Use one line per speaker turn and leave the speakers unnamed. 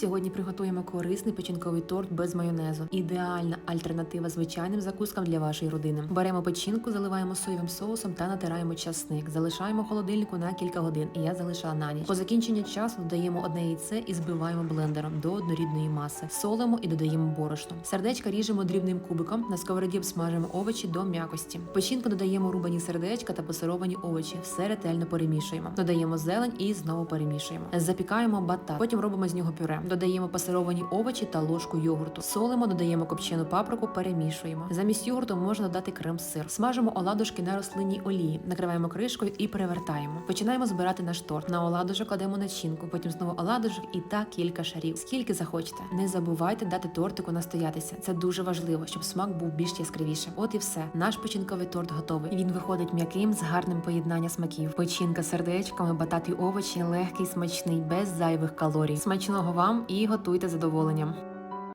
Сьогодні приготуємо корисний печінковий торт без майонезу. Ідеальна альтернатива звичайним закускам для вашої родини. Беремо печінку, заливаємо соєвим соусом та натираємо часник. Залишаємо в холодильнику на кілька годин. Я залишала на ніч. По закінченні часу додаємо одне яйце і збиваємо блендером до однорідної маси. Солимо і додаємо борошно. Сердечка ріжемо дрібним кубиком. На сковороді обсмажимо овочі до м'якості. Печінку додаємо рубані сердечка та пасировані овочі. Все ретельно перемішуємо. Додаємо зелень і знову перемішуємо. Запікаємо батат. Потім робимо з нього пюре. Додаємо пасировані овочі та ложку йогурту. Солимо, додаємо копчену паприку, перемішуємо. Замість йогурту можна додати крем-сир. Смажимо оладушки на рослинній олії, накриваємо кришкою і перевертаємо. Починаємо збирати наш торт. На оладушок кладемо начинку, потім знову оладушок і так кілька шарів. Скільки захочете. Не забувайте дати тортику настоятися. Це дуже важливо, щоб смак був більш яскравішим. От і все. Наш печінковий торт готовий. Він виходить м'яким з гарним поєднанням смаків. Печінка сердечками, батат овочі, легкий, смачний, без зайвих калорій. Смачного вам і готуйте задоволенням.